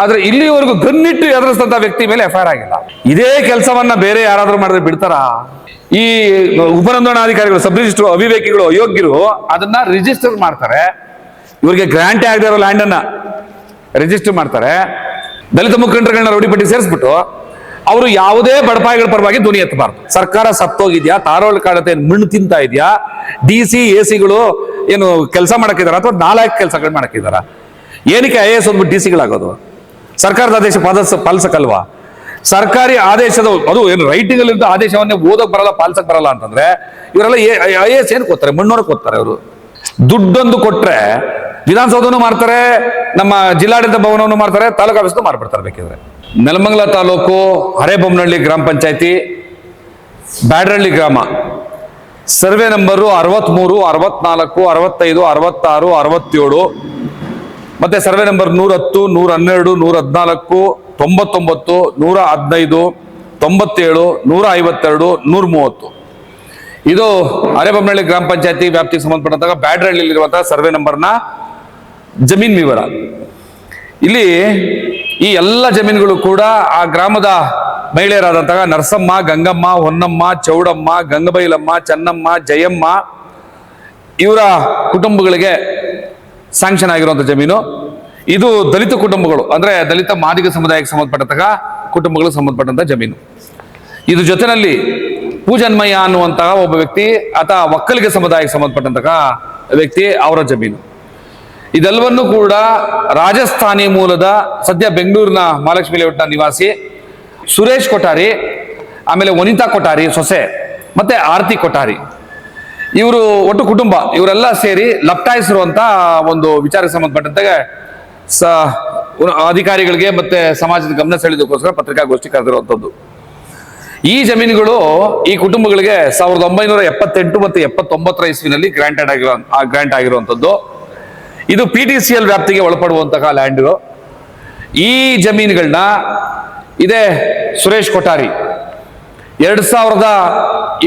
ಆದ್ರೆ ಇಲ್ಲಿವರೆಗೂ ಗನ್ನಿಟ್ಟು ಎದುರಿಸಿದಂತ ವ್ಯಕ್ತಿ ಮೇಲೆ ಎಫ್ ಆಗಿಲ್ಲ. ಇದೇ ಕೆಲಸವನ್ನ ಬೇರೆ ಯಾರಾದ್ರೂ ಮಾಡಿದ್ರೆ ಬಿಡ್ತಾರಾ? ಈ ಉಪನೋಂದಣಾಧಿಕಾರಿಗಳು ಸಬ್ ರಿಜಿಸ್ಟರ್ ಅವಿವೇಕಿಗಳು, ಅಯೋಗ್ಯರು ಅದನ್ನ ರಿಜಿಸ್ಟರ್ ಮಾಡ್ತಾರೆ. ಇವರಿಗೆ ಗ್ರಾಂಟ್ ಆಗದೆ ಇರೋ ಲ್ಯಾಂಡ್ ಅನ್ನ ರಿಜಿಸ್ಟರ್ ಮಾಡ್ತಾರೆ. ದಲಿತ ಮುಖಂಡರುಗಳನ್ನ ರೌಡಿಪಟ್ಟಿ ಸೇರಿಸ್ಬಿಟ್ಟು ಅವರು ಯಾವುದೇ ಬಡಪಾಯಿಗಳ ಪರವಾಗಿ ಧ್ವನಿ ಎತ್ತಬಾರ್ದು. ಸರ್ಕಾರ ಸತ್ತೋಗಿದ್ಯಾ? ತಾರೋಳ್ ಕಾಡತೆ ಮಣ್ಣು ತಿಂತಾ ಇದೆಯಾ? ಡಿ ಸಿ ಎ ಸಿಗಳು ಏನು ಕೆಲಸ ಮಾಡಕ್ಕಿದಾರ ಅಥವಾ ನಾಲ್ಕು ಕೆಲಸಗಳು ಮಾಡಕ್ಕಿದಾರ ಏನಕ್ಕೆ ಐ ಎ ಎಸ್ ಒಂದು ಡಿ ಸಿಗಳಾಗೋದು ಸರ್ಕಾರದ ಆದೇಶ ಪಾಲಿಸ ಪಾಲಿಸಕ್ಕಲ್ವಾ ಸರ್ಕಾರಿ ಆದೇಶದ ಅದು ಏನು ರೈಟಿಂಗ್ ಅಲ್ಲಿ ಆದೇಶವನ್ನೇ ಓದಕ್ ಬರಲ್ಲ, ಪಾಲಿಸಕ್ ಬರಲ್ಲ ಅಂತಂದ್ರೆ ಇವರೆಲ್ಲ ಐ ಎಸ್ ಏನು ಕೊಡ್ತಾರೆ? ಮಣ್ಣೋರಕ್ಕೆ ಕೊಡ್ತಾರೆ ಅವರು. ದುಡ್ಡೊಂದು ಕೊಟ್ರೆ ವಿಧಾನಸೌಧನೂ ಮಾಡ್ತಾರೆ, ನಮ್ಮ ಜಿಲ್ಲಾಡಳಿತ ಭವನವನ್ನು ಮಾಡ್ತಾರೆ, ತಾಲೂಕು ಆಫೀಸ್ನು ಮಾರ್ಬಿಡ್ತಾರೆ ಬೇಕಿದ್ರೆ. ನೆಲಮಂಗಲ ತಾಲೂಕು ಹರೇಬೊಮ್ಮನಹಳ್ಳಿ ಗ್ರಾಮ ಪಂಚಾಯತಿ, ಬ್ಯಾಡ್ರಳ್ಳಿ ಗ್ರಾಮ. ಸರ್ವೆ ನಂಬರು ಅರವತ್ಮೂರು, ಅರವತ್ನಾಲ್ಕು, ಅರವತ್ತೈದು, ಅರವತ್ತಾರು, ಅರವತ್ತೇಳು ಮತ್ತೆ ಸರ್ವೆ ನಂಬರ್ ನೂರ ಹತ್ತು ನೂರ ಹನ್ನೆರಡು ನೂರ ಹದಿನಾಲ್ಕು ತೊಂಬತ್ತೊಂಬತ್ತು ನೂರ ಹದಿನೈದು ತೊಂಬತ್ತೇಳು ನೂರ ಐವತ್ತೆರಡು ನೂರ ಮೂವತ್ತು ಇದು ಅರೆಬೊಮ್ಮನಹಳ್ಳಿ ಗ್ರಾಮ ಪಂಚಾಯತಿ ವ್ಯಾಪ್ತಿಗೆ ಸಂಬಂಧಪಟ್ಟಂತಹ ಬ್ಯಾಡ್ರಹಳ್ಳಿಯಲ್ಲಿರುವಂತಹ ಸರ್ವೆ ನಂಬರ್ನ ಜಮೀನ್ ವಿವರ. ಇಲ್ಲಿ ಈ ಎಲ್ಲ ಜಮೀನುಗಳು ಕೂಡ ಆ ಗ್ರಾಮದ ಮಹಿಳೆಯರಾದಂತಹ ನರಸಮ್ಮ, ಗಂಗಮ್ಮ, ಹೊನ್ನಮ್ಮ, ಚೌಡಮ್ಮ, ಗಂಗಬೈಲಮ್ಮ, ಚನ್ನಮ್ಮ, ಜಯಮ್ಮ ಇವರ ಕುಟುಂಬಗಳಿಗೆ ಸ್ಯಾಂಕ್ಷನ್ ಆಗಿರುವಂಥ ಜಮೀನು. ಇದು ದಲಿತ ಕುಟುಂಬಗಳು, ಅಂದ್ರೆ ದಲಿತ ಮಾದಿಗ ಸಮುದಾಯಕ್ಕೆ ಸಂಬಂಧಪಟ್ಟಂತಹ ಕುಟುಂಬಗಳಿಗೆ ಸಂಬಂಧಪಟ್ಟಂತ ಜಮೀನು. ಇದು ಜೊತೆಯಲ್ಲಿ ಪೂಜನ್ಮಯ್ಯ ಅನ್ನುವಂತಹ ಒಬ್ಬ ವ್ಯಕ್ತಿ ಅಥವಾ ಒಕ್ಕಲಿಗ ಸಮುದಾಯಕ್ಕೆ ಸಂಬಂಧಪಟ್ಟಂತಹ ವ್ಯಕ್ತಿ, ಅವರ ಜಮೀನು. ಇದೆಲ್ಲವನ್ನು ಕೂಡ ರಾಜಸ್ಥಾನಿ ಮೂಲದ ಸದ್ಯ ಬೆಂಗಳೂರಿನ ಮಹಾಲಕ್ಷ್ಮಿ ಲೇಔಟ್ನ ನಿವಾಸಿ ಸುರೇಶ್ ಕೊಠಾರಿ, ಆಮೇಲೆ ವನಿತಾ ಕೊಠಾರಿ ಸೊಸೆ, ಮತ್ತೆ ಆರತಿ ಕೊಠಾರಿ. ಇವರು ಒಟ್ಟು ಕುಟುಂಬ, ಇವರೆಲ್ಲ ಸೇರಿ ಲಪ್ಟಾಯಿಸಿರುವಂತ ಒಂದು ವಿಚಾರಕ್ಕೆ ಸಂಬಂಧಪಟ್ಟಂತೆ ಸ ಅಧಿಕಾರಿಗಳಿಗೆ ಮತ್ತೆ ಸಮಾಜದ ಗಮನ ಸೆಳೆದಕ್ಕೋಸ್ಕರ ಪತ್ರಿಕಾಗೋಷ್ಠಿ ಕರೆದಿರುವಂಥದ್ದು. ಈ ಜಮೀನುಗಳು ಈ ಕುಟುಂಬಗಳಿಗೆ ಸಾವಿರದ ಒಂಬೈನೂರ ಎಪ್ಪತ್ತೆಂಟು ಮತ್ತು ಎಪ್ಪತ್ತೊಂಬತ್ತರ ಇಸ್ವಿನಲ್ಲಿ ಗ್ರಾಂಟೆಡ್ ಆಗಿರೋ ಗ್ರಾಂಟ್ ಆಗಿರುವಂಥದ್ದು. ಇದು ಪಿ ಟಿ ಸಿ ಎಲ್ ವ್ಯಾಪ್ತಿಗೆ ಒಳಪಡುವಂತಹ ಲ್ಯಾಂಡ್ಗಳು. ಈ ಜಮೀನುಗಳನ್ನ ಇದೇ ಸುರೇಶ್ ಕೊಠಾರಿ. ಎರಡು ಸಾವಿರದ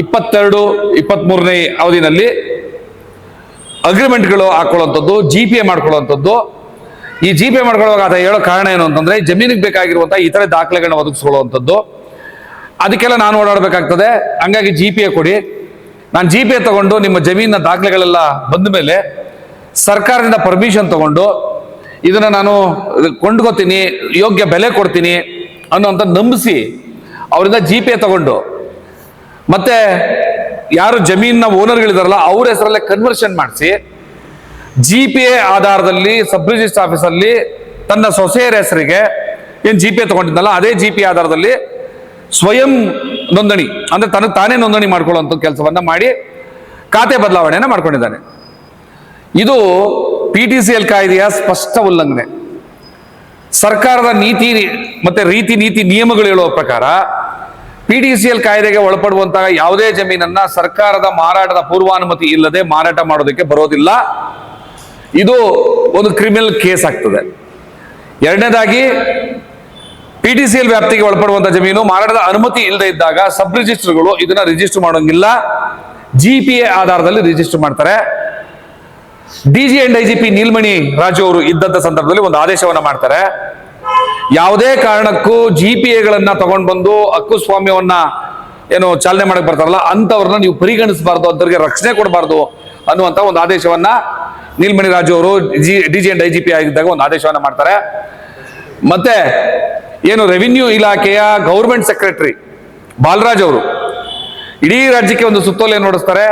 ಇಪ್ಪತ್ತೆರಡು, ಇಪ್ಪತ್ಮೂರನೇ ಅವಧಿನಲ್ಲಿ ಅಗ್ರಿಮೆಂಟ್ಗಳು ಹಾಕೊಳ್ಳುವಂಥದ್ದು ಜಿ ಪಿ ಎ ಮಾಡ್ಕೊಳ್ಳುವಂಥದ್ದು. ಈ ಜಿ ಪಿ ಎ ಮಾಡ್ಕೊಳ್ಳುವಾಗ ಅದು ಹೇಳೋ ಕಾರಣ ಏನು ಅಂತಂದ್ರೆ, ಜಮೀನಿಗೆ ಬೇಕಾಗಿರುವಂತಹ ಇತರೆ ದಾಖಲೆಗಳನ್ನ ಒದಗಿಸ್ಕೊಳ್ಳುವಂಥದ್ದು. ಅದಕ್ಕೆಲ್ಲ ನಾನು ಓಡಾಡಬೇಕಾಗ್ತದೆ. ಹಂಗಾಗಿ ಜಿ ಪಿ ಎ ಕೊಡಿ. ನಾನು ಜಿ ಪಿ ಎ ತಗೊಂಡು ನಿಮ್ಮ ಜಮೀನಿನ ದಾಖಲೆಗಳೆಲ್ಲ ಬಂದ ಮೇಲೆ ಸರ್ಕಾರದಿಂದ ಪರ್ಮಿಷನ್ ತಗೊಂಡು ಇದನ್ನ ನಾನು ಕೊಂಡ್ಕೋತೀನಿ, ಯೋಗ್ಯ ಬೆಲೆ ಕೊಡ್ತೀನಿ ಅನ್ನೋಂಥ ನಂಬಿಸಿ ಅವರಿಂದ ಜಿ ಪಿ ಎ ತಗೊಂಡು ಮತ್ತೆ ಯಾರು ಜಮೀನಿನ ಓನರ್ಗಳಿದಾರಲ್ಲ ಅವ್ರ ಹೆಸರಲ್ಲೇ ಕನ್ವರ್ಷನ್ ಮಾಡಿಸಿ ಜಿ ಪಿ ಎ ಆಧಾರದಲ್ಲಿ ಸಬ್ ರಿಜಿಸ್ಟರ್ ಆಫೀಸಲ್ಲಿ ತನ್ನ ಸೊಸೆಯರ ಹೆಸರಿಗೆ ಏನು ಜಿ ಪಿ ಎ ತಗೊಂಡಿದ್ದಲ್ಲ ಅದೇ ಜಿ ಪಿ ಆಧಾರದಲ್ಲಿ ಸ್ವಯಂ ನೋಂದಣಿ, ಅಂದ್ರೆ ತನಗೆ ತಾನೇ ನೋಂದಣಿ ಮಾಡ್ಕೊಳ್ಳುವಂಥ ಕೆಲಸವನ್ನ ಮಾಡಿ ಖಾತೆ ಬದಲಾವಣೆಯನ್ನ ಮಾಡ್ಕೊಂಡಿದ್ದಾನೆ. ಇದು ಪಿ ಟಿ ಸಿ ಎಲ್ ಕಾಯ್ದೆಯ ಸ್ಪಷ್ಟ ಉಲ್ಲಂಘನೆ. ಸರ್ಕಾರದ ನೀತಿ, ಮತ್ತೆ ರೀತಿ, ನೀತಿ, ನಿಯಮಗಳು ಹೇಳುವ ಪ್ರಕಾರ ಪಿ ಡಿ ಸಿ ಎಲ್ ಕಾಯ್ದೆಗೆ ಒಳಪಡುವಂತಹ ಯಾವುದೇ ಜಮೀನನ್ನ ಸರ್ಕಾರದ ಮಾರಾಟದ ಪೂರ್ವಾನುಮತಿ ಇಲ್ಲದೆ ಮಾರಾಟ ಮಾಡೋದಕ್ಕೆ ಬರೋದಿಲ್ಲ. ಇದು ಒಂದು ಕ್ರಿಮಿನಲ್ ಕೇಸ್ ಆಗ್ತದೆ. ಎರಡನೇದಾಗಿ ಪಿ ಟಿ ಸಿ ಎಲ್ ವ್ಯಾಪ್ತಿಗೆ ಒಳಪಡುವಂತಹ ಜಮೀನು ಮಾರಾಟದ ಅನುಮತಿ ಇಲ್ಲದೆ ಇದ್ದಾಗ ಸಬ್ ರಿಜಿಸ್ಟರ್ಗಳು ಇದನ್ನ ರಿಜಿಸ್ಟರ್ ಮಾಡೋಂಗಿಲ್ಲ. ಜಿ ಪಿ ಎ ಆಧಾರದಲ್ಲಿ ರಿಜಿಸ್ಟರ್ ಮಾಡ್ತಾರೆ. D G and I G P Neelmani Raju ಅವರು ಇದ್ದಂತ ಸಂದರ್ಭದಲ್ಲಿ ಒಂದು ಆದೇಶವನ್ನ ಮಾಡ್ತಾರೆ. ಯಾವುದೇ ಕಾರಣಕ್ಕೂ ಜಿ ಪಿ ಎಗಳನ್ನ ತಗೊಂಡ್ ಬಂದು ಹಕ್ಕುಸ್ವಾಮ್ಯವನ್ನ ಏನು ಚಾಲನೆ ಮಾಡಕ್ ಬರ್ತಾರಲ್ಲ ಅಂತವ್ರನ್ನ ನೀವು ಪರಿಗಣಿಸಬಾರ್ದು ಅಂತವ್ರಿಗೆ ರಕ್ಷಣೆ ಕೊಡಬಾರ್ದು ಅನ್ನುವಂತ ಒಂದು ಆದೇಶವನ್ನ ನೀಲ್ಮಣಿ ರಾಜು ಅವರು G D G and I G P ಆಗಿದ್ದಾಗ ಒಂದು ಆದೇಶವನ್ನ ಮಾಡ್ತಾರೆ. ಮತ್ತೆ ಏನು ರೆವಿನ್ಯೂ ಇಲಾಖೆಯ ಗೌರ್ಮೆಂಟ್ ಸೆಕ್ರೆಟರಿ ಬಾಲರಾಜ್ ಅವರು ಇಡೀ ರಾಜ್ಯಕ್ಕೆ ಒಂದು ಸುತ್ತೋಲೆ ನೋಡಿಸ್ತಾರೆ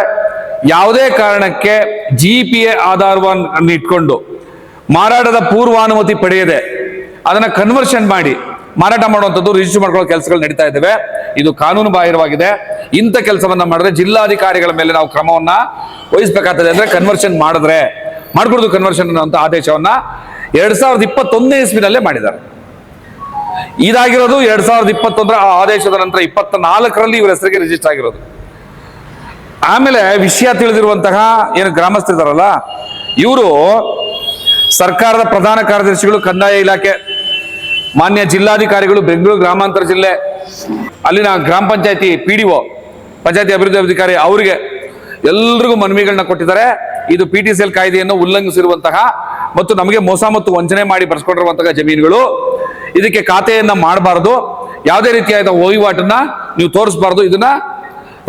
ಯಾವುದೇ ಕಾರಣಕ್ಕೆ ಜಿ ಪಿ ಎ ಆಧಾರವನ್ನು ಇಟ್ಕೊಂಡು ಮಾರಾಟದ ಪೂರ್ವಾನುಮತಿ ಪಡೆಯದೆ ಅದನ್ನ ಕನ್ವರ್ಷನ್ ಮಾಡಿ ಮಾರಾಟ ಮಾಡುವಂಥದ್ದು ರಿಜಿಸ್ಟರ್ ಮಾಡ್ಕೊಳ್ಳೋ ಕೆಲಸಗಳು ನಡೀತಾ ಇದ್ದಾವೆ. ಇದು ಕಾನೂನು ಬಾಹಿರವಾಗಿದೆ. ಇಂಥ ಕೆಲಸವನ್ನ ಮಾಡಿದ್ರೆ ಜಿಲ್ಲಾಧಿಕಾರಿಗಳ ಮೇಲೆ ನಾವು ಕ್ರಮವನ್ನ ವಹಿಸಬೇಕಾಗ್ತದೆ ಅಂದ್ರೆ ಕನ್ವರ್ಷನ್ ಮಾಡಿದ್ರೆ, ಮಾಡ್ಕೊಡುದು ಕನ್ವರ್ಷನ್ ಅನ್ನುವಂಥ ಆದೇಶವನ್ನ ಎರಡ್ ಸಾವಿರದ ಇಪ್ಪತ್ತೊಂದನೇ ಇಸ್ವಿನಲ್ಲೇ ಮಾಡಿದ್ದಾರೆ. ಇದಾಗಿರೋದು ಎರಡ್ ಸಾವಿರದ ಇಪ್ಪತ್ತೊಂದರ ಆ ಆದೇಶದ ನಂತರ ಇಪ್ಪತ್ತ ನಾಲ್ಕರಲ್ಲಿ ಇವರ ಹೆಸರಿಗೆ ರಿಜಿಸ್ಟರ್ ಆಗಿರೋದು. ಆಮೇಲೆ ವಿಷಯ ತಿಳಿದಿರುವಂತಹ ಏನು ಗ್ರಾಮಸ್ಥರಿದಾರಲ್ಲ, ಇವರು ಸರ್ಕಾರದ ಪ್ರಧಾನ ಕಾರ್ಯದರ್ಶಿಗಳು ಕಂದಾಯ ಇಲಾಖೆ ಮಾನ್ಯ ಜಿಲ್ಲಾಧಿಕಾರಿಗಳು ಬೆಂಗಳೂರು ಗ್ರಾಮಾಂತರ ಜಿಲ್ಲೆ, ಅಲ್ಲಿನ ಗ್ರಾಮ ಪಂಚಾಯತಿ ಪಿ ಡಿ ಒ ಪಂಚಾಯತಿ ಅಭಿವೃದ್ಧಿ ಅಧಿಕಾರಿ ಅವರಿಗೆ ಎಲ್ರಿಗೂ ಮನವಿಗಳನ್ನ ಕೊಟ್ಟಿದ್ದಾರೆ. ಇದು ಪಿ ಟಿ ಸಿ ಎಲ್ ಕಾಯ್ದೆಯನ್ನು ಉಲ್ಲಂಘಿಸಿರುವಂತಹ ಮತ್ತು ನಮಗೆ ಮೋಸ ಮತ್ತು ವಂಚನೆ ಮಾಡಿ ಬರ್ಸ್ಕೊಂಡಿರುವಂತಹ ಜಮೀನುಗಳು. ಇದಕ್ಕೆ ಖಾತೆಯನ್ನ ಮಾಡಬಾರದು. ಯಾವುದೇ ರೀತಿಯಾದ ವಹಿವಾಟನ್ನ ನೀವು ತೋರಿಸಬಾರದು. ಇದನ್ನ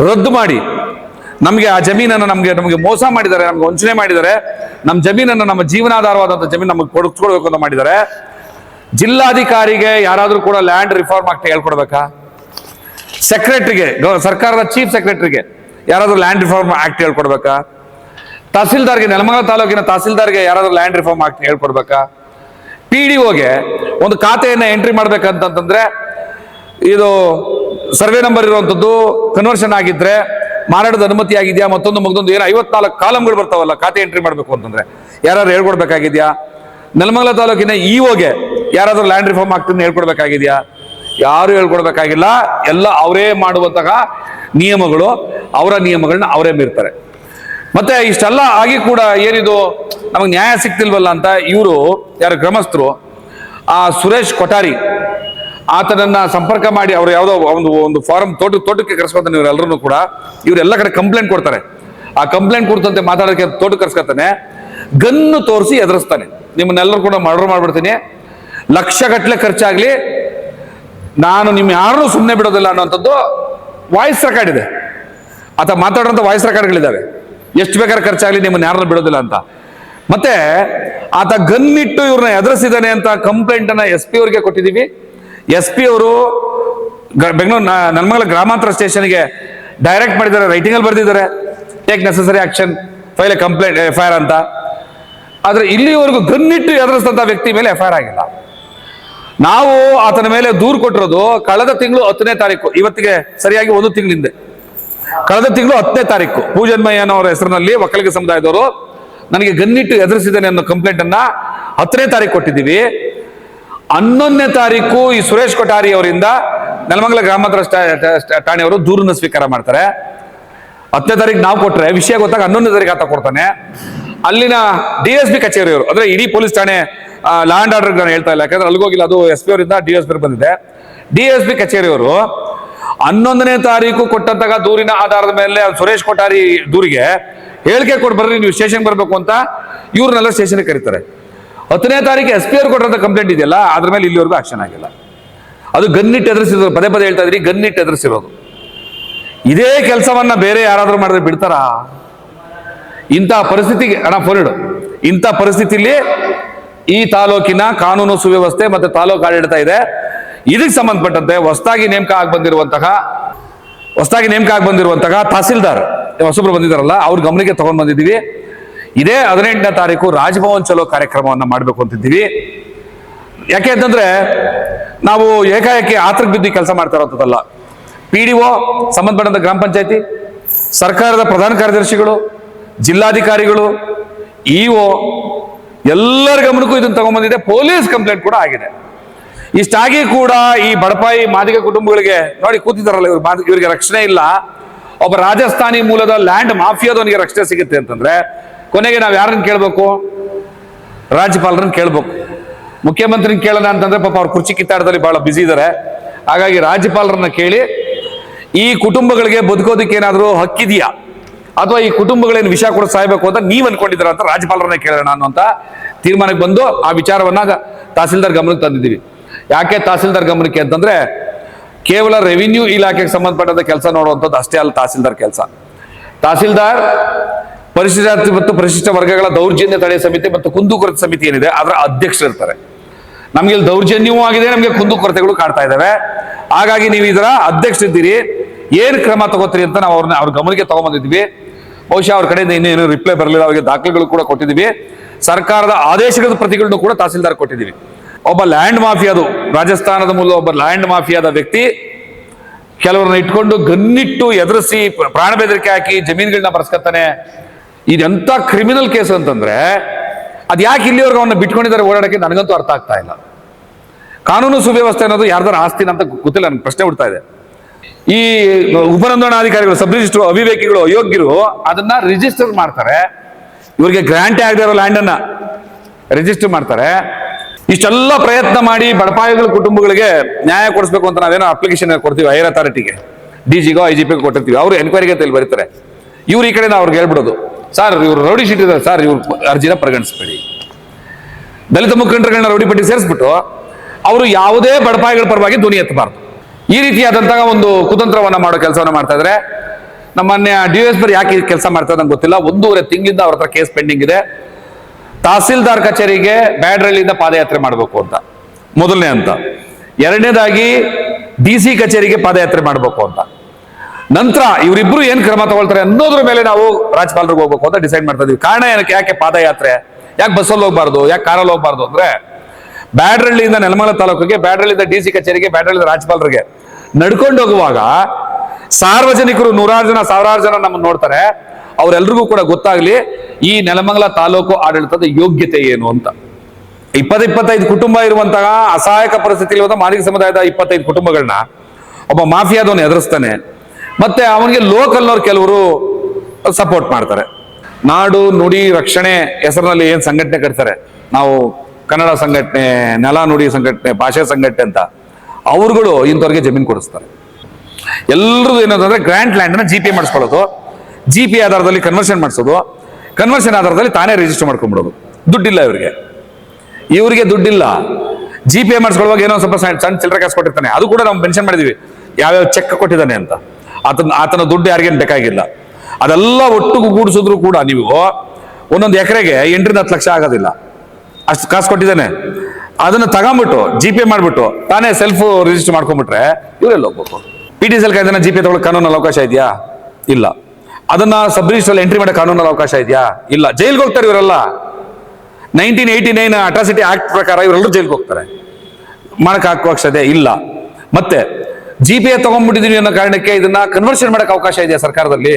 ರದ್ದು ಮಾಡಿ. ನಮಗೆ ಆ ಜಮೀನನ್ನು ನಮಗೆ ನಮಗೆ ಮೋಸ ಮಾಡಿದ್ದಾರೆ, ನಮಗೆ ವಂಚನೆ ಮಾಡಿದ್ದಾರೆ. ನಮ್ಮ ಜಮೀನನ್ನು ನಮ್ಮ ಜೀವನಾಧಾರವಾದಂಥ ಜಮೀನು ನಮಗೆ ಕೊಡಿಸ್ಕೊಡ್ಬೇಕು ಅಂತ ಮಾಡಿದ್ದಾರೆ. ಜಿಲ್ಲಾಧಿಕಾರಿಗೆ ಯಾರಾದರೂ ಕೂಡ ಲ್ಯಾಂಡ್ ರಿಫಾರ್ಮ್ ಆಕ್ಟ್ ಹೇಳ್ಕೊಡ್ಬೇಕಾ? ಸೆಕ್ರೆಟರಿಗೆ ಸರ್ಕಾರದ ಚೀಫ್ ಸೆಕ್ರೆಟರಿಗೆ ಯಾರಾದರೂ ಲ್ಯಾಂಡ್ ರಿಫಾರ್ಮ್ ಆಕ್ಟ್ ಹೇಳ್ಕೊಡ್ಬೇಕಾ? ತಹಸೀಲ್ದಾರ್ಗೆ, ನೆಲಮಂಗಲ ತಾಲೂಕಿನ ತಹಸೀಲ್ದಾರ್ಗೆ ಯಾರಾದರೂ ಲ್ಯಾಂಡ್ ರಿಫಾರ್ಮ್ ಆಕ್ಟ್ ಹೇಳ್ಕೊಡ್ಬೇಕಾ? ಪಿ ಡಿ ಒಗೆ ಒಂದು ಖಾತೆಯನ್ನು ಎಂಟ್ರಿ ಮಾಡ್ಬೇಕಂತಂದ್ರೆ ಇದು ಸರ್ವೆ ನಂಬರ್ ಇರುವಂಥದ್ದು ಕನ್ವರ್ಷನ್ ಆಗಿದ್ರೆ ಮಾರಾಟದ ಅನುಮತಿ ಆಗಿದೆಯಾ? ಮತ್ತೊಂದು ಮಗದೊಂದು ಏನು ಐವತ್ನಾಲ್ಕು ಕಾಲಂಗಳು ಬರ್ತಾವಲ್ಲ, ಖಾತೆ ಎಂಟ್ರಿ ಮಾಡಬೇಕು ಅಂತಂದ್ರೆ. ಯಾರು ಹೇಳ್ಕೊಡ್ಬೇಕಾಗಿದ್ಯಾ? ನೆಲಮಂಗಲ ತಾಲೂಕಿನ ಇಒಗೆ ಯಾರಾದರೂ ಲ್ಯಾಂಡ್ ರಿಫಾರ್ಮ್ ಆಗ್ತದೆ ಹೇಳ್ಕೊಡ್ಬೇಕಾಗಿದೆಯಾ? ಯಾರು ಹೇಳ್ಕೊಡ್ಬೇಕಾಗಿಲ್ಲ. ಎಲ್ಲ ಅವರೇ ಮಾಡುವಂತಹ ನಿಯಮಗಳು, ಅವರ ನಿಯಮಗಳನ್ನ ಅವರೇ ಮೀರ್ತಾರೆ. ಮತ್ತೆ ಇಷ್ಟೆಲ್ಲ ಆಗಿ ಕೂಡ ಏನಿದು? ನಮಗೆ ನ್ಯಾಯ ಸಿಗ್ತಿಲ್ವಲ್ಲ ಅಂತ ಇವರು, ಯಾರು ಗ್ರಾಮಸ್ಥರು, ಆ ಸುರೇಶ್ ಕೊಠಾರಿ, ಆತನನ್ನ ಸಂಪರ್ಕ ಮಾಡಿ ಅವ್ರು ಯಾವುದೋ ಒಂದು ಒಂದು ಫಾರಂ ತೋಟ, ತೋಟಕ್ಕೆ ಕರೆಸ್ಕೊತಾನೆ ಇವರೆಲ್ಲರೂ ಕೂಡ. ಇವರೆಲ್ಲ ಕಡೆ ಕಂಪ್ಲೇಂಟ್ ಕೊಡ್ತಾರೆ. ಆ ಕಂಪ್ಲೇಂಟ್ ಕೊಡ್ತಂತೆ ಮಾತಾಡೋಕೆ ತೋಟಕ್ಕೆ ಕರ್ಸ್ಕೊತಾನೆ. ಗನ್ನು ತೋರಿಸಿ ಎದುರಿಸ್ತಾನೆ. ನಿಮ್ಮನ್ನೆಲ್ಲರೂ ಕೂಡ ಮರ್ಡರ್ ಮಾಡ್ಬಿಡ್ತೀನಿ. ಲಕ್ಷ ಗಟ್ಟಲೆ ಖರ್ಚಾಗ್ಲಿ ನಾನು ನಿಮ್ಮ ಯಾರನ್ನೂ ಸುಮ್ಮನೆ ಬಿಡೋದಿಲ್ಲ ಅನ್ನೋಂಥದ್ದು ವಾಯ್ಸ್ ರೆಕಾರ್ಡ್ ಇದೆ. ಆತ ಮಾತಾಡೋಂಥ ವಾಯ್ಸ್ ರೆಕಾರ್ಡ್ಗಳಿದ್ದಾವೆ ಎಷ್ಟು ಬೇಕಾದ್ರೆ ಖರ್ಚಾಗಲಿ ನಿಮ್ಮನ್ನ ಯಾರನ್ನೂ ಬಿಡೋದಿಲ್ಲ ಅಂತ. ಮತ್ತೆ ಆತ ಗನ್ನಿಟ್ಟು ಇವ್ರನ್ನ ಎದುರಿಸಿದ್ದಾನೆ ಅಂತ ಕಂಪ್ಲೇಂಟ್ ಅನ್ನ ಎಸ್ ಪಿ ಅವ್ರಿಗೆ ಕೊಟ್ಟಿದ್ದೀವಿ ಎಸ್ ಪಿ ಅವರು ಬೆಂಗಳೂರು, ನ- ನೆಲಮಂಗಲ ಗ್ರಾಮಾಂತರ ಸ್ಟೇಷನ್ಗೆ ಡೈರೆಕ್ಟ್ ಮಾಡಿದ್ದಾರೆ ರೈಟಿಂಗ್ ಅಲ್ಲಿ ಬರೆದಿದ್ದಾರೆ. Take necessary action file complaint F I R ಅಂತ. ಆದರೆ ಇಲ್ಲಿವರೆಗೂ ಗನ್ನಿಟ್ಟು ಎದುರಿಸಿದಂತ ವ್ಯಕ್ತಿ ಮೇಲೆ ಎಫ್ ಐ ಆರ್ ಆಗಿಲ್ಲ. ನಾವು ಆತನ ಮೇಲೆ ದೂರು ಕೊಟ್ಟಿರೋದು ಕಳೆದ ತಿಂಗಳು ಹತ್ತನೇ ತಾರೀಕು. ಇವತ್ತಿಗೆ ಸರಿಯಾಗಿ ಒಂದು ತಿಂಗಳ ಹಿಂದೆ. ಕಳೆದ ತಿಂಗಳು ಹತ್ತನೇ ತಾರೀಕು. ಪೂಜನ್ಮಯ್ಯನವರ ಹೆಸರಿನಲ್ಲಿ ಒಕ್ಕಲಿಗ ಸಮುದಾಯದವರು ನನಗೆ ಗನ್ನಿಟ್ಟು ಎದುರಿಸಿದ್ದೇನೆ ಅನ್ನೋ ಕಂಪ್ಲೇಂಟ್ ಅನ್ನ ಹತ್ತನೇ ತಾರೀಕು ಕೊಟ್ಟಿದ್ದೀವಿ. ಹನ್ನೊಂದನೇ ತಾರೀಕು ಈ ಸುರೇಶ್ ಕೊಠಾರಿ ಅವರಿಂದ ನೆಲಮಂಗಲ ಗ್ರಾಮಾಂತರ ಠಾಣೆಯವರು ದೂರನ್ನು ಸ್ವೀಕಾರ ಮಾಡ್ತಾರೆ. ಹತ್ತನೇ ತಾರೀಕು ನಾವು ಕೊಟ್ರೆ, ವಿಷಯ ಗೊತ್ತಾಗ ಹನ್ನೊಂದನೇ ತಾರೀಕು ಆತ ಕೊಡ್ತಾನೆ. ಅಲ್ಲಿನ ಡಿ ಎಸ್ ಬಿ ಕಚೇರಿಯವರು, ಅಂದ್ರೆ ಇಡೀ ಪೊಲೀಸ್ ಠಾಣೆ ಲ್ಯಾಂಡ್ ಆರ್ಡರ್ ನಾನು ಹೇಳ್ತಾ ಇಲ್ಲ. ಯಾಕಂದ್ರೆ ಅಲ್ಲಿಗೋಗಿಲ್ಲ ಅದು ಎಸ್ ಪಿ ಅವರಿಂದ ಡಿ ಎಸ್ ಪಿ ಬಂದಿದೆ. ಡಿ ಎಸ್ ಬಿ ಕಚೇರಿಯವರು ಹನ್ನೊಂದನೇ ತಾರೀಕು ಕೊಟ್ಟಂತಹ ದೂರಿನ ಆಧಾರದ ಮೇಲೆ ಸುರೇಶ್ ಕೊಠಾರಿ ದೂರಿಗೆ ಹೇಳಿಕೆ ಕೊಟ್ಟು ಬರ್ರಿ, ನೀವು ಸ್ಟೇಷನ್ ಬರಬೇಕು ಅಂತ ಇವ್ರನ್ನೆಲ್ಲ ಸ್ಟೇಷನ್ಗೆ ಕರೀತಾರೆ. ಹತ್ತನೇ ತಾರೀಕು ಎಸ್ ಪಿ ಅವ್ರು ಕೊಟ್ಟಂತ ಕಂಪ್ಲೇಂಟ್ ಇದೆಯಲ್ಲ, ಅದ್ರ ಮೇಲೆ ಇಲ್ಲಿವರೆಗೂ ಆಕ್ಷನ್ ಆಗಿಲ್ಲ. ಅದು ಗನ್ನಿಟ್ಟು ಎದುರಿಸಿದ್ರು ಪದೇ ಪದೇ ಹೇಳ್ತಾ ಇದ್ರಿ, ಗನ್ನಿಟ್ಟು ಎದುರಿಸಿರೋದು. ಇದೇ ಕೆಲಸವನ್ನ ಬೇರೆ ಯಾರಾದರೂ ಮಾಡಿದ್ರೆ ಬಿಡ್ತಾರಾ? ಇಂಥ ಪರಿಸ್ಥಿತಿಗೆ, ಅಣ್ಣ ಫೋನ್ ಇಡು. ಇಂಥ ಪರಿಸ್ಥಿತಿಲಿ ಈ ತಾಲೂಕಿನ ಕಾನೂನು ಸುವ್ಯವಸ್ಥೆ ಮತ್ತೆ ತಾಲೂಕು ಆಡಳಿತ ಇದೆ. ಇದಕ್ಕೆ ಸಂಬಂಧಪಟ್ಟಂತೆ ಹೊಸದಾಗಿ ನೇಮಕ ಆಗಿ ಬಂದಿರುವಂತಹ, ಹೊಸದಾಗಿ ನೇಮಕ ಆಗಿ ಬಂದಿರುವಂತಹ ತಹಸೀಲ್ದಾರ್ ಹೊಸಬ್ರು ಬಂದಿದ್ದಾರಲ್ಲ, ಅವ್ರ ಗಮನಕ್ಕೆ ತಗೊಂಡ್ ಬಂದಿದ್ದೀವಿ. ಇದೇ ಹದಿನೆಂಟನೇ ತಾರೀಕು ರಾಜಭವನ್ ಚಲೋ ಕಾರ್ಯಕ್ರಮವನ್ನು ಮಾಡಬೇಕು ಅಂತಿದ್ದೀವಿ. ಯಾಕೆ ಅಂತಂದ್ರೆ, ನಾವು ಏಕಾಏಕಿ ಆತರಕ್ಕೆ ಬಿದ್ದು ಕೆಲಸ ಮಾಡ್ತಾ ಇರೋಂಥದ್ದಲ್ಲ. ಪಿ ಡಿ ಒ ಸಂಬಂಧಪಟ್ಟಂತ ಗ್ರಾಮ ಪಂಚಾಯತಿ, ಸರ್ಕಾರದ ಪ್ರಧಾನ ಕಾರ್ಯದರ್ಶಿಗಳು ಜಿಲ್ಲಾಧಿಕಾರಿಗಳು ಇಒ ಎಲ್ಲರ ಗಮನಕ್ಕೂ ಇದನ್ನು ತಗೊಂಡ್ಬಂದಿದೆ ಪೊಲೀಸ್ ಕಂಪ್ಲೇಂಟ್ ಕೂಡ ಆಗಿದೆ. ಇಷ್ಟಾಗಿ ಕೂಡ ಈ ಬಡಪಾಯಿ ಮಾದಿಗ ಕುಟುಂಬಗಳಿಗೆ ನೋಡಿ ಕೂತಿದ್ದಾರಲ್ಲ ಇವ್ರು ಇವರಿಗೆ ರಕ್ಷಣೆ ಇಲ್ಲ. ಒಬ್ಬ ರಾಜಸ್ಥಾನಿ ಮೂಲದ ಲ್ಯಾಂಡ್ ಮಾಫಿಯಾದವನಿಗೆ ರಕ್ಷಣೆ ಸಿಗುತ್ತೆ ಅಂತಂದ್ರೆ, ಕೊನೆಗೆ ನಾವು ಯಾರನ್ನ ಕೇಳಬೇಕು? ರಾಜ್ಯಪಾಲರನ್ನ ಕೇಳಬೇಕು. ಮುಖ್ಯಮಂತ್ರಿನ ಕೇಳೋಣ ಅಂತಂದ್ರೆ ಪಾಪ ಅವ್ರ ಕುರ್ಚಿ ಕಿತ್ತಾಡದಲ್ಲಿ ಬಹಳ ಬ್ಯುಸಿ ಇದ್ದಾರೆ ಹಾಗಾಗಿ ರಾಜ್ಯಪಾಲರನ್ನ ಕೇಳಿ, ಈ ಕುಟುಂಬಗಳಿಗೆ ಬದುಕೋದಕ್ಕೆ ಏನಾದರೂ ಹಕ್ಕಿದೆಯಾ? ಅಥವಾ ಈ ಕುಟುಂಬಗಳೇನು ವಿಷಯ ಕೂಡ ಸಾಯ್ಬೇಕು ಅಂತ ನೀವ್ ಅನ್ಕೊಂಡಿದ್ದೀರ ಅಂತ ರಾಜ್ಯಪಾಲರನ್ನ ಕೇಳೋಣ ಅನ್ನುವಂತ ತೀರ್ಮಾನಕ್ಕೆ ಬಂದು ಆ ವಿಚಾರವನ್ನ ತಹಸೀಲ್ದಾರ್ ಗಮನಕ್ಕೆ ತಂದಿದ್ದೀವಿ. ಯಾಕೆ ತಹಸೀಲ್ದಾರ್ ಗಮನಕ್ಕೆ ಅಂತಂದ್ರೆ ಕೇವಲ ರೆವಿನ್ಯೂ ಇಲಾಖೆಗೆ ಸಂಬಂಧಪಟ್ಟಂತ ಕೆಲಸ ನೋಡುವಂಥದ್ದು ಅಷ್ಟೇ ಅಲ್ಲ ತಹಸೀಲ್ದಾರ್ ಕೆಲಸ. ತಹಸೀಲ್ದಾರ್ ಪರಿಶಿಷ್ಟ ಜಾತಿ ಮತ್ತು ಪರಿಶಿಷ್ಟ ವರ್ಗಗಳ ದೌರ್ಜನ್ಯ ತಡೆ ಸಮಿತಿ ಮತ್ತು ಕುಂದುಕೊರತೆ ಸಮಿತಿ ಏನಿದೆ, ಅದರ ಅಧ್ಯಕ್ಷರಿರ್ತಾರೆ. ನಮ್ಗೆ ಇಲ್ಲಿ ದೌರ್ಜನ್ಯವೂ ಆಗಿದೆ, ನಮಗೆ ಕುಂದುಕೊರತೆಗಳು ಕಾಡ್ತಾ ಇದ್ದಾವೆ ಹಾಗಾಗಿ ನೀವು ಇದರ ಅಧ್ಯಕ್ಷರಿದ್ದೀರಿ. ಏನ್ ಕ್ರಮ ತಗೋತೀರಿ ಅಂತ ನಾವು ಅವ್ರನ್ನ ಅವ್ರ ಗಮನಕ್ಕೆ ತಗೊಂಡ್ಬಂದಿದ್ವಿ ಬಹುಶಃ ಅವ್ರ ಕಡೆಯಿಂದ ಇನ್ನೇನು ರಿಪ್ಲೈ ಬರಲಿಲ್ಲ. ಅವರಿಗೆ ದಾಖಲೆಗಳು ಕೂಡ ಕೊಟ್ಟಿದ್ದೀವಿ. ಸರ್ಕಾರದ ಆದೇಶಗಳ ಪ್ರತಿಗಳನ್ನು ಕೂಡ ತಹಸೀಲ್ದಾರ್ ಕೊಟ್ಟಿದ್ದೀವಿ. ಒಬ್ಬ ಲ್ಯಾಂಡ್ ಮಾಫಿಯಾದು ರಾಜಸ್ಥಾನದ ಮೂಲ ಒಬ್ಬ ಲ್ಯಾಂಡ್ ಮಾಫಿಯಾದ ವ್ಯಕ್ತಿ, ಕೆಲವರನ್ನ ಇಟ್ಕೊಂಡು ಗನ್ನಿಟ್ಟು ಎದುರಿಸಿ ಪ್ರ- ಪ್ರಾಣ ಬೆದರಿಕೆ ಹಾಕಿ ಜಮೀನುಗಳನ್ನ ಬರ್ಸ್ಕೊತಾನೆ ಇದೆಂತ ಕ್ರಿಮಿನಲ್ ಕೇಸ್ ಅಂತಂದ್ರೆ ಅದು ಯಾಕೆ ಇಲ್ಲಿವರೆಗೂ ಅವನ್ನ ಬಿಟ್ಕೊಂಡಿದ್ದಾರೆ ಓಡಾಡಕ್ಕೆ ನನಗಂತೂ ಅರ್ಥ ಆಗ್ತಾ ಇಲ್ಲ. ಕಾನೂನು ಸುವ್ಯವಸ್ಥೆ ಅನ್ನೋದು ಯಾರ್ದಾರ ಆಸ್ತಿನ ಅಂತ ಗೊತ್ತಿಲ್ಲ ನನ್ಗೆ ಪ್ರಶ್ನೆ ಹುಡ್ತಾ ಇದೆ. ಈ ಉಪನೋಂದಣಾಧಿಕಾರಿಗಳು ಸಬ್ ರಿಜಿಸ್ಟರ್ ಅವಿವೇಕಿಗಳು, ಅಯೋಗ್ಯರು ಅದನ್ನ ರಿಜಿಸ್ಟರ್ ಮಾಡ್ತಾರೆ. ಇವರಿಗೆ ಗ್ರಾಂಟ್ ಆಗದಿರೋ ಲ್ಯಾಂಡ್ ಅನ್ನ ರಿಜಿಸ್ಟರ್ ಮಾಡ್ತಾರೆ. ಇಷ್ಟೆಲ್ಲ ಪ್ರಯತ್ನ ಮಾಡಿ ಬಡಪಾಯಿಗಳ ಕುಟುಂಬಗಳಿಗೆ ನ್ಯಾಯ ಕೊಡಿಸ್ಬೇಕು ಅಂತ ನಾವೇನೋ ಅಪ್ಲಿಕೇಶನ್ ಕೊಡ್ತೀವಿ ಹೈರ್ ಅಥಾರಿಟಿಗೆ ಡಿ ಜಿಗೋ ಐ ಜಿ ಪಿಗೋ ಕೊಟ್ಟಿರ್ತೀವಿ. ಅವರು ಎನ್ಕ್ವೈರಿಗೆ ಅಂತ ಇಲ್ಲಿ ಬರೀತಾರೆ. ಇವ್ರು ಈ ಕಡೆ ಅವ್ರಿಗೆ ಹೇಳ್ಬಿಡೋದು. ಸರ್, ಇವ್ರು ರೌಡಿ ಶೀಟ್ ಇದ್ದಾರೆ. ಸರ್, ಇವ್ರ ಅರ್ಜಿನ ಪರಿಗಣಿಸ್ಬೇಡಿ. ದಲಿತ ಮುಖಂಡರುಗಳನ್ನ ರೌಡಿ ಪಟ್ಟಿ ಸೇರಿಸ್ಬಿಟ್ಟು, ಅವರು ಯಾವುದೇ ಬಡಪಾಯಿಗಳ ಪರವಾಗಿ ಧ್ವನಿ ಎತ್ತಬಾರ್ದು. ಈ ರೀತಿಯಾದಂತಹ ಒಂದು ಕುತಂತ್ರವನ್ನ ಮಾಡೋ ಕೆಲಸವನ್ನ ಮಾಡ್ತಾ ಇದ್ರೆ. ನಮ್ಮನ್ನೇ ಡಿ ಎಸ್ ಬರ್ ಯಾಕೆ ಕೆಲಸ ಮಾಡ್ತಾ ನಂಗೆ ಗೊತ್ತಿಲ್ಲ. ಒಂದೂವರೆ ತಿಂಗಳಿಂದ ಅವ್ರ ಹತ್ರ ಕೇಸ್ ಪೆಂಡಿಂಗ್ ಇದೆ. ತಹಸೀಲ್ದಾರ್ ಕಚೇರಿಗೆ ಬ್ಯಾಡ್ರಳ್ಳಿಯಿಂದ ಪಾದಯಾತ್ರೆ ಮಾಡಬೇಕು ಅಂತ. ಮೊದಲನೇ ಅಂತ. ಎರಡನೇದಾಗಿ ಡಿ ಸಿ ಕಚೇರಿಗೆ ಪಾದಯಾತ್ರೆ ಮಾಡಬೇಕು ಅಂತ. ನಂತರ ಇವರಿಬ್ರು ಏನ್ ಕ್ರಮ ತಗೊಳ್ತಾರೆ ಅನ್ನೋದ್ರ ಮೇಲೆ ನಾವು ರಾಜ್ಯಪಾಲರಿಗೆ ಹೋಗ್ಬೇಕು ಅಂತ ಡಿಸೈಡ್ ಮಾಡ್ತಾ ಇದೀವಿ. ಕಾರಣ ಏನಕ್ಕೆ? ಯಾಕೆ ಪಾದಯಾತ್ರೆ? ಯಾಕೆ ಬಸ್ಸಲ್ಲಿ ಹೋಗ್ಬಾರ್ದು? ಯಾಕೆ ಕಾರಲ್ಲಿ ಹೋಗ್ಬಾರ್ದು ಅಂದ್ರೆ ಬ್ಯಾಡ್ರಳ್ಳಿಯಿಂದ ನೆಲಮಂಗಲ ತಾಲೂಕಿಗೆ, ಬ್ಯಾಡ್ರಳ್ಳಿಯಿಂದ ಡಿ ಸಿ ಕಚೇರಿಗೆ, ಬ್ಯಾಡ್ರಳ್ಳಿಯಿಂದ ರಾಜ್ಯಪಾಲರಿಗೆ ನಡ್ಕೊಂಡು ಹೋಗುವಾಗ ಸಾರ್ವಜನಿಕರು ನೂರಾರು ಜನ, ಸಾವಿರಾರು ಜನ ನಮ್ಮನ್ನು ನೋಡ್ತಾರೆ. ಅವರೆಲ್ರಿಗೂ ಕೂಡ ಗೊತ್ತಾಗ್ಲಿ ಈ ನೆಲಮಂಗಲ ತಾಲೂಕು ಆಡಳಿತದ ಯೋಗ್ಯತೆ ಏನು ಅಂತ. ಇಪ್ಪತ್ ಇಪ್ಪತ್ತೈದು ಕುಟುಂಬ ಇರುವಂತಹ ಅಸಹಾಯಕ ಪರಿಸ್ಥಿತಿ ಇರುವಂತಹ ಮಾದಿಗ ಸಮುದಾಯದ ಇಪ್ಪತ್ತೈದು ಕುಟುಂಬಗಳನ್ನ ಒಬ್ಬ ಮಾಫಿಯಾದವನು ಎದುರಿಸ್ತಾನೆ. ಮತ್ತೆ ಅವನಿಗೆ ಲೋಕಲ್ನವ್ರು ಕೆಲವರು ಸಪೋರ್ಟ್ ಮಾಡ್ತಾರೆ. ನಾಡು, ನುಡಿ, ರಕ್ಷಣೆ ಹೆಸರಿನಲ್ಲಿ ಏನು ಸಂಘಟನೆ ಕಟ್ತಾರೆ? ನಾವು ಕನ್ನಡ ಸಂಘಟನೆ, ನೆಲ, ನುಡಿ ಸಂಘಟನೆ, ಭಾಷೆ ಸಂಘಟನೆ ಅಂತ. ಅವ್ರುಗಳು ಇಂಥವ್ರಿಗೆ ಜಮೀನು ಕೊಡಿಸ್ತಾರೆ. ಎಲ್ಲರೂ ಏನಂತಂದ್ರೆ ಗ್ರ್ಯಾಂಟ್ ಲ್ಯಾಂಡ್ನ ಜಿ ಪಿ ಮಾಡಿಸ್ಕೊಳ್ಳೋದು. ಜಿ ಪಿ ಆಧಾರದಲ್ಲಿ ಕನ್ವರ್ಷನ್ ಮಾಡಿಸೋದು. ಕನ್ವರ್ಷನ್ ಆಧಾರದಲ್ಲಿ ತಾನೇ ರಿಜಿಸ್ಟರ್ ಮಾಡ್ಕೊಂಡ್ಬಿಡೋದು. ದುಡ್ಡಿಲ್ಲ ಇವರಿಗೆ. ಇವರಿಗೆ ದುಡ್ಡಿಲ್ಲ. ಜಿ ಪಿ ಎ ಮಾಡಿಸ್ಕೊಳ್ಳುವಾಗ ಏನೋ ಸ್ವಲ್ಪ ಸಣ್ಣ ಚಿಲ್ಲರೆ ಕಾಸು ಕೊಟ್ಟಿರ್ತಾನೆ. ಅದು ಕೂಡ ನಾವು ಮೆನ್ಷನ್ ಮಾಡಿದೀವಿ. ಯಾವ್ಯಾವ ಚೆಕ್ ಕೊಟ್ಟಿದ್ದಾನೆ ಅಂತ. ಆತನ ಆತನ ದುಡ್ಡು ಯಾರಿಗೇನು ಬೇಕಾಗಿಲ್ಲ. ಅದೆಲ್ಲ ಒಟ್ಟು ಕೂಡಿಸಿದ್ರು ಕೂಡ ನೀವು. ಒಂದೊಂದು ಎಕರೆಗೆ ಎಂಟರಿಂದ ಹತ್ತು ಲಕ್ಷ ಆಗೋದಿಲ್ಲ. ಅಷ್ಟು ಕಾಸು ಕೊಟ್ಟಿದ್ದಾನೆ. ಅದನ್ನ ತಗೊಂಬಿಟ್ಟು ಜಿ ಪೇ ಮಾಡ್ಬಿಟ್ಟು ತಾನೇ ಸೆಲ್ಫ್ ರಿಜಿಸ್ಟರ್ ಮಾಡ್ಕೊಂಡ್ಬಿಟ್ರೆ ಇವರೆಲ್ಲ ಹೋಗ್ಬೇಕು. ಪಿ ಟಿ ಎಲ್ ಕಾಯ್ದೆನ ಜಿ ಪೇ ತಗೊಳ್ಳೋ ಕಾನೂನಲ್ಲಿ ಅವಕಾಶ ಇದೆಯಾ? ಇಲ್ಲ. ಅದನ್ನ ಸಬ್ ರಿಜಿಸ್ಟರ್ ಎಂಟ್ರಿ ಮಾಡೋ ಕಾನೂನಲ್ಲಿ ಅವಕಾಶ ಇದೆಯಾ? ಇಲ್ಲ. ಜೈಲ್ಗೆ ಹೋಗ್ತಾರೆ ಇವರೆಲ್ಲ. Nineteen eighty nine atrocity act ಪ್ರಕಾರ ಇವರೆಲ್ಲರೂ ಜೈಲ್ಗೆ ಹೋಗ್ತಾರೆ. ಮಾಡಕ್ ಅವಕಾಶತೆ ಇಲ್ಲ. ಮತ್ತೆ ಜಿ ಪಿ ಎ ತಗೊಂಡ್ಬಿಟ್ಟಿದೀವಿ ಅನ್ನೋ ಕಾರಣಕ್ಕೆ ಇದನ್ನ ಕನ್ವರ್ಷನ್ ಮಾಡೋಕೆ ಅವಕಾಶ ಇದೆಯಾ ಸರ್ಕಾರದಲ್ಲಿ?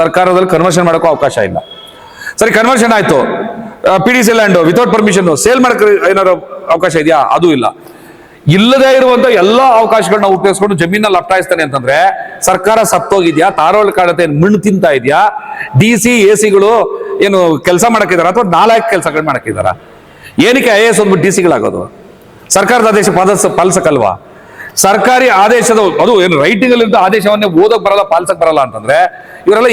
ಸರ್ಕಾರದಲ್ಲಿ ಕನ್ವರ್ಷನ್ ಮಾಡೋಕ್ಕೂ ಅವಕಾಶ ಇಲ್ಲ. ಸರಿ ಕನ್ವರ್ಷನ್ ಆಯ್ತು. P D C land without permission sale ಮಾಡಕ್ ಏನಾದ್ರು ಅವಕಾಶ ಇದೆಯಾ? ಅದು ಇಲ್ಲ. ಇಲ್ಲದೆ ಇರುವಂತ ಎಲ್ಲ ಅವಕಾಶಗಳನ್ನ ಉಪಯೋಗಿಸ್ಕೊಂಡು ಜಮೀನಲ್ಲಿ ಲಪ್ಟಾಯಿಸ್ತಾನೆ ಅಂತಂದ್ರೆ ಸರ್ಕಾರ ಸತ್ತೋಗಿದ್ಯಾ? ತಾರೋಳ್ ಕಾಡತೆ ಮಣ್ಣು ತಿಂತಾ ಇದೆಯಾ? ಡಿ ಸಿ ಎ ಸಿಗಳು ಏನು ಕೆಲಸ ಮಾಡಕ್ಕಿದಾರ ಅಥವಾ ನಾಲ್ಕು ಕೆಲಸಗಳು ಮಾಡಕ್ಕಿದಾರ ಏನಕ್ಕೆ ಐ ಎ ಎಸ್ ಒಂದು ಡಿ ಸಿಗಳಾಗೋದು ಸರ್ಕಾರದ ಆದೇಶ ಪಾಲಿಸ ಪಾಲಿಸಕಲ್ವಾ? ಸರ್ಕಾರಿ ಆದೇಶದ ಅದು ಏನು ರೈಟಿಂಗ್ ಅಲ್ಲಿ ಆದೇಶವನ್ನೇ ಓದಕ್ ಬರಲ್ಲ, ಪಾಲಿಸಕ್ ಬರಲ್ಲ ಅಂತಂದ್ರೆ ಇವರೆಲ್ಲ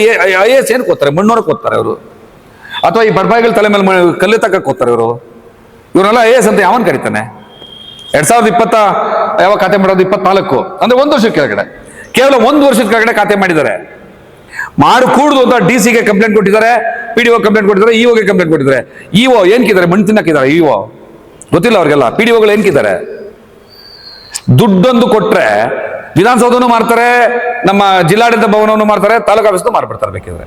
ಐ ಎ ಎಸ್ ಏನ್ ಕೊತ್ತಾರೆ ಮಣ್ಣೋರಕ್ಕೆ ಕೊತ್ತಾರೆ ಇವರು. ಅಥವಾ ಈ ಬಡಬಾಯಿಗಳ ತಲೆ ಮೇಲೆ ಕಲ್ಲು ಕೊತ್ತಾರೆ ಇವರು. ಇವರೆಲ್ಲ ಐ ಎಸ್ ಅಂತ ಯಾವನ್ ಕರಿತಾನೆ? ಎರಡ್ ಸಾವಿರದ ಇಪ್ಪತ್ತ ಯಾವ ಖಾತೆ ಮಾಡೋದು? ಇಪ್ಪತ್ನಾಲ್ಕು. ಅಂದ್ರೆ ಒಂದು ವರ್ಷದ ಕೆಳಗಡೆ. ಕೇವಲ ಒಂದು ವರ್ಷದ ಕೆಳಗಡೆ ಖಾತೆ ಮಾಡಿದ್ದಾರೆ. ಮಾಡಿ ಕೂಡುದು ಅಂತ ಡಿ ಸಿಗೆ ಕಂಪ್ಲೇಂಟ್ ಕೊಟ್ಟಿದ್ದಾರೆ ಪಿ ಡಿ ಒ ಕಂಪ್ಲೇಂಟ್ ಕೊಟ್ಟಿದ್ದಾರೆ ಇಒಗೆ ಕಂಪ್ಲೇಂಟ್ ಕೊಟ್ಟಿದ್ದಾರೆ. ಇಒ ಏನ್ಕಿದ್ದಾರೆ ಮಣ್ಣು ತಿನ್ನಕ್ಕಿದ್ದಾರೆ ಇಒ ಗೊತ್ತಿಲ್ಲ ಅವ್ರಿಗೆಲ್ಲ. ಪಿ ಡಿ ಒಗಳು ಏನ್ಕಿದ್ದಾರೆ ದುಡ್ಡೊಂದು ಕೊಟ್ರೆ ವಿಧಾನಸೌಧನೂ ಮಾಡ್ತಾರೆ, ನಮ್ಮ ಜಿಲ್ಲಾಡಳಿತ ಭವನವನ್ನು ಮಾಡ್ತಾರೆ, ತಾಲೂಕು ಆಫೀಸ್ನು ಮಾರ್ಬಿಡ್ತಾರೆ ಬೇಕಿದ್ರೆ.